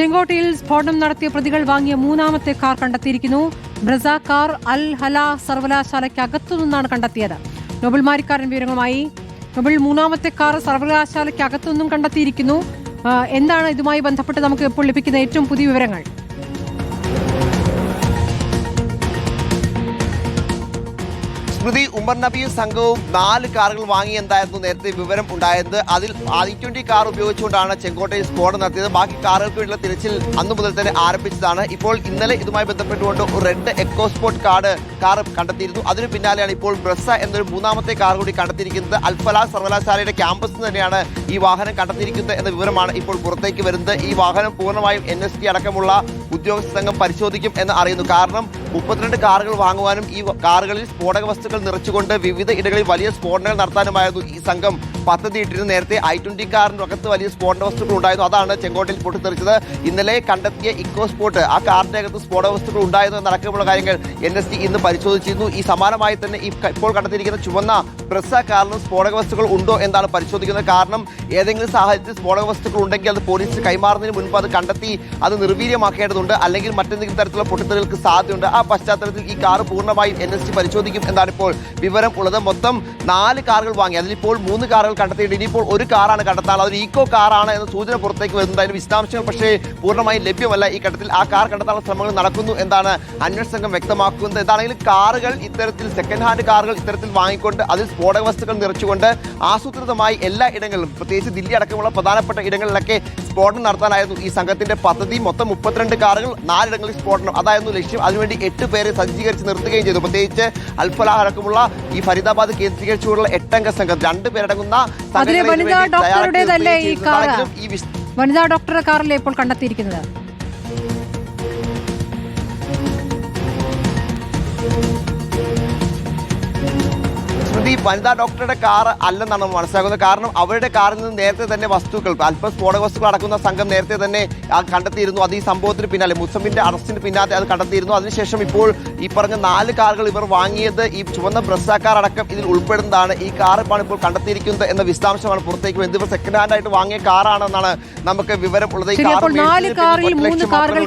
ചെങ്കോട്ടയിൽ സ്ഫോടനം നടത്തിയ പ്രതികൾ വാങ്ങിയ മൂന്നാമത്തെ കാർ കണ്ടെത്തിയിരിക്കുന്നു. ബ്രസ കാർ അൽ ഹല സർവകലാശാലയ്ക്കകത്തു നിന്നാണ് കണ്ടെത്തിയത്. നോബൽ മാരിക്കാരൻ വിവരങ്ങളുമായി. നൊബിൾ മൂന്നാമത്തെ കാർ സർവകലാശാലയ്ക്കകത്തു അകത്തുനിന്നും കണ്ടെത്തിയിരിക്കുന്നു. എന്താണ് ഇതുമായി ബന്ധപ്പെട്ട് നമുക്ക് ഇപ്പോൾ ലഭിക്കുന്ന ഏറ്റവും പുതിയ വിവരങ്ങൾ? സ്മൃതി ഉമർ നബിയും സംഘവും നാല് കാറുകൾ വാങ്ങി എന്തായിരുന്നു നേരത്തെ വിവരം ഉണ്ടായത് അതിൽ ഐ ട്വന്റി കാർ ഉപയോഗിച്ചുകൊണ്ടാണ് ചെങ്കോട്ടയിൽ സ്ഫോടനം നടത്തിയത്. ബാക്കി കാറുകൾക്ക് വേണ്ടിയുള്ള തിരച്ചിൽ അന്നു മുതൽ തന്നെ ആരംഭിച്ചതാണ്. ഇപ്പോൾ ഇന്നലെ ഇതുമായി ബന്ധപ്പെട്ടുകൊണ്ട് red EcoSport card car കണ്ടെത്തിയിരുന്നു. അതിനു പിന്നാലെയാണ് ഇപ്പോൾ ബ്രസ എന്നൊരു മൂന്നാമത്തെ കാർ കൂടി കണ്ടെത്തിയിരിക്കുന്നത്. അൽഫല സർവകലാശാലയുടെ ക്യാമ്പസിൽ തന്നെയാണ് ഈ വാഹനം കണ്ടെത്തിയിരിക്കുന്നത് എന്ന വിവരമാണ് ഇപ്പോൾ പുറത്തേക്ക് വരുന്നത്. ഈ വാഹനം പൂർണമായും എൻ അടക്കമുള്ള ഉദ്യോഗസ്ഥ സംഘം പരിശോധിക്കും എന്ന് അറിയുന്നു. കാരണം മുപ്പത്തിരണ്ട് കാറുകൾ വാങ്ങുവാനും ഈ കാറുകളിൽ സ്ഫോടക വസ്തുക്കൾ നിറച്ചുകൊണ്ട് വിവിധ ഇടങ്ങളിൽ വലിയ സ്ഫോടനങ്ങൾ നടത്താനുമായിരുന്നു ഈ സംഘം. പദ്ധതിയിട്ടിരുന്നു നേരത്തെ ഐ ട്വന്റി കാറിന്റെ അകത്ത് വലിയ സ്ഫോടന വസ്തുക്കൾ ഉണ്ടായിരുന്നു. അതാണ് ചെങ്കോട്ടയിൽ പൊട്ടിത്തെറിച്ചത്. ഇന്നലെ കണ്ടെത്തിയ ഇക്കോ സ്പോട്ട് ആ കാറിന്റെ അകത്ത് സ്ഫോടന വസ്തുക്കൾ ഉണ്ടായിരുന്നു എന്നടക്കമുള്ള കാര്യങ്ങൾ എൻ എസ് ടി ഇന്ന് പരിശോധിച്ചിരുന്നു. ഈ സമാനമായി തന്നെ ഇപ്പോൾ കണ്ടെത്തിയിരിക്കുന്ന ചുവന്ന പ്രസ കാറിന് സ്ഫോടക വസ്തുക്കൾ ഉണ്ടോ എന്നാണ് പരിശോധിക്കുന്നത്. കാരണം ഏതെങ്കിലും സാഹചര്യത്തിൽ സ്ഫോടക വസ്തുക്കൾ ഉണ്ടെങ്കിൽ അത് പോലീസ് കൈമാറുന്നതിന് മുൻപ് അത് കണ്ടെത്തി അത് നിർവീര്യമാക്കേണ്ടതുണ്ട്. അല്ലെങ്കിൽ മറ്റെന്തെങ്കിലും തരത്തിലുള്ള പൊട്ടിത്തെറികൾക്ക് സാധ്യതയുണ്ട്. ആ പശ്ചാത്തലത്തിൽ ഈ കാർ പൂർണമായും എൻ എസ് ടി പരിശോധിക്കും എന്നാണ് ഇപ്പോൾ വിവരം ഉള്ളത്. മൊത്തം നാല് കാറുകൾ വാങ്ങി. അതിലിപ്പോൾ മൂന്ന് കാറുകൾ കണ്ടെത്തിയിട്ടുണ്ട്. ഇനിയിപ്പോൾ ഒരു കാറാണ് കണ്ടെത്താൻ അതൊരു ഈക്കോ കാറാണ് എന്ന സൂചന പുറത്തേക്ക് വരുന്നത് അതിന് വിശദാംശങ്ങൾ പക്ഷേ പൂർണമായും ലഭ്യമല്ല ഈ ഘട്ടത്തിൽ ആ കാർ കണ്ടെത്താനുള്ള ശ്രമങ്ങൾ നടക്കുന്നു എന്നാണ് അന്വേഷണ സംഘം വ്യക്തമാക്കുന്നത്. എന്താണെങ്കിലും കാറുകൾ ഇത്തരത്തിൽ സെക്കൻഡ് ഹാൻഡ് കാറുകൾ ഇത്തരത്തിൽ വാങ്ങിക്കൊണ്ട് അതിൽ സ്ഫോടക വസ്തുക്കൾ നിറച്ചുകൊണ്ട് ആസൂത്രിതമായി എല്ലാ ഇടങ്ങളിലും പ്രത്യേകിച്ച് ദില്ലി അടക്കമുള്ള പ്രധാനപ്പെട്ട ഇടങ്ങളിലൊക്കെ സ്ഫോടനം നടത്താനായിരുന്നു ഈ സംഘത്തിന്റെ പദ്ധതി. മൊത്തം മുപ്പത്തിരണ്ട് കാറുകൾ നാലിടങ്ങളിൽ സ്ഫോടനം. അതായിരുന്നു ലക്ഷ്യം. അതിനുവേണ്ടി എട്ട് പേരെ സജ്ജീകരിച്ച് നിർത്തുകയും ചെയ്തു. പ്രത്യേകിച്ച് അൽഫലാഹ് അടക്കമുള്ള ഈ ഫരീദാബാദ് കേന്ദ്രീകരിച്ചുള്ള എട്ടംഗ സംഘം. രണ്ട് പേരടങ്ങുന്ന അതിലെ വനിതാ ഡോക്ടറുടേതല്ലേ ഈ വിശ- വനിതാ ഡോക്ടറുടെ കാറല്ലേ ഇപ്പോൾ കണ്ടെത്തിയിരിക്കുന്നത്? വനിതാ ഡോക്ടറുടെ കാർ അല്ലെന്നാണ് നമ്മൾ മനസ്സിലാക്കുന്നത്. കാരണം അവരുടെ കാറിൽ നിന്ന് നേരത്തെ തന്നെ വസ്തുക്കൾ അല്പം സ്ഫോടക വസ്തുക്കൾ അടക്കുന്ന സംഘം നേരത്തെ തന്നെ കണ്ടെത്തിയിരുന്നു. അത് ഈ സംഭവത്തിന് പിന്നാലെ മുസമ്മിന്റെ അറസ്റ്റിന് പിന്നാലെ അത് കണ്ടെത്തിയിരുന്നു. അതിനുശേഷം ഇപ്പോൾ ഈ പറഞ്ഞ നാല് കാറുകൾ ഇവർ വാങ്ങിയത് ഈ ചുവന്ന ബ്രസ്സാ കാർ അടക്കം ഇതിൽ ഉൾപ്പെടുന്നതാണ്. ഈ കാറിപ്പാണ് ഇപ്പോൾ കണ്ടെത്തിയിരിക്കുന്നത് എന്ന വിശദാംശമാണ് പുറത്തേക്ക് വരുന്നത്. ഇവർ സെക്കൻഡ് ഹാൻഡ് ആയിട്ട് വാങ്ങിയ കാറാണെന്നാണ് നമുക്ക് വിവരം ഉള്ളത് ഈ കാർ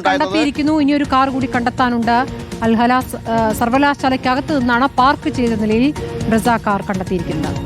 കണ്ടെത്തിയിരിക്കുന്നു. ഇനി ഒരു കാർ കൂടി കണ്ടെത്താനുണ്ട്. അൽഹല സർവകലാശാലയ്ക്കകത്ത് നിന്നാണ് പാർക്ക് ചെയ്ത നിലയിൽ റസാക്കാർ കാർ കണ്ടെത്തിയിരിക്കുന്നത്.